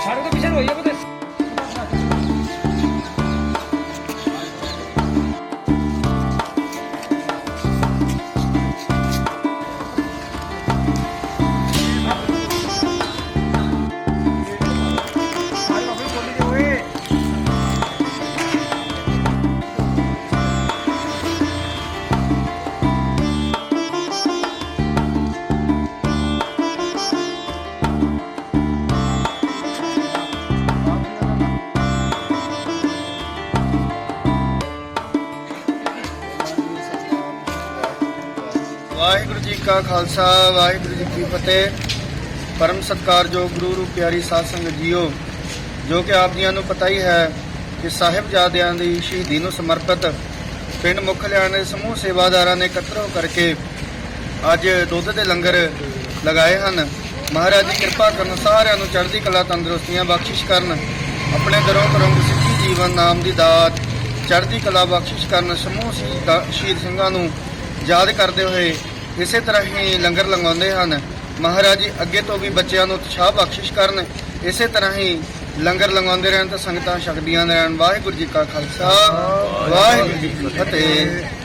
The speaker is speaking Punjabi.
シャルドミシャルは嫌です。ਵਾਹਿਗੁਰੂ ਜੀ ਕਾ ਖਾਲਸਾ, ਵਾਹਿਗੁਰੂ ਜੀ ਕੀ ਫਤਿਹ। ਪਰਮ ਸਤਕਾਰਯੋਗ ਗੁਰੂ ਰੂਪ ਪਿਆਰੀ ਸਾਧ ਸੰਗਤ ਜੀਓ, ਜੋ ਕਿ ਆਪ ਜੀਆਂ ਨੂੰ ਪਤਾ ਹੀ ਹੈ ਕਿ ਸਾਹਿਬਜ਼ਾਦਿਆਂ ਦੀ ਸ਼ਹੀਦੀ ਨੂੰ ਸਮਰਪਿਤ ਪਿੰਡ ਮੁਖਲਿਆਂ ਦੇ ਸਮੂਹ ਸੇਵਾਦਾਰਾਂ ਨੇ ਇਕੱਤਰ ਹੋ ਕਰਕੇ ਅੱਜ ਦੁੱਧ ਦੇ ਲੰਗਰ ਲਗਾਏ ਹਨ। ਮਹਾਰਾਜ ਦੀ ਕਿਰਪਾ ਕਰਨ ਸਾਰਿਆਂ ਨੂੰ ਚੜ੍ਹਦੀ ਕਲਾ ਤੰਦਰੁਸਤੀਆਂ ਬਖਸ਼ਿਸ਼ ਕਰਨ, ਆਪਣੇ ਦਰੋਂ ਕਰਮ ਸਿੱਖੀ ਜੀਵਨ ਨਾਮ ਦੀ ਦਾਤ, ਚੜ੍ਹਦੀ ਕਲਾ ਬਖਸ਼ਿਸ਼ ਕਰਨ ਸਮੂਹ ਸ਼ਹੀਦਾਂ- ਸ਼ਹੀਦ ਸਿੰਘਾਂ ਨੂੰ ਯਾਦ ਕਰਦੇ ਹੋਏ ਇਸੇ ਤਰ੍ਹਾਂ ਹੀ ਲੰਗਰ ਲੰਗਾਉਂਦੇ ਹਨ। ਮਹਾਰਾਜ ਜੀ ਅੱਗੇ ਤੋਂ ਵੀ ਬੱਚਿਆਂ ਨੂੰ ਉਤਸ਼ਾਹ ਬਖਸ਼ਿਸ਼ ਕਰਨ। ਇਸੇ ਤਰ੍ਹਾਂ ਹੀ ਲੰਗਰ ਲੰਗਾਉਂਦੇ ਰਹਿਣ ਤਾਂ ਸੰਗਤਾਂ ਛਕਦੀਆਂ ਰਹਿਣ। ਵਾਹਿਗੁਰੂ ਜੀ ਕਾ ਖਾਲਸਾ। ਵਾਹਿਗੁਰੂ ਜੀ ਕੀ ਫਤਿਹ।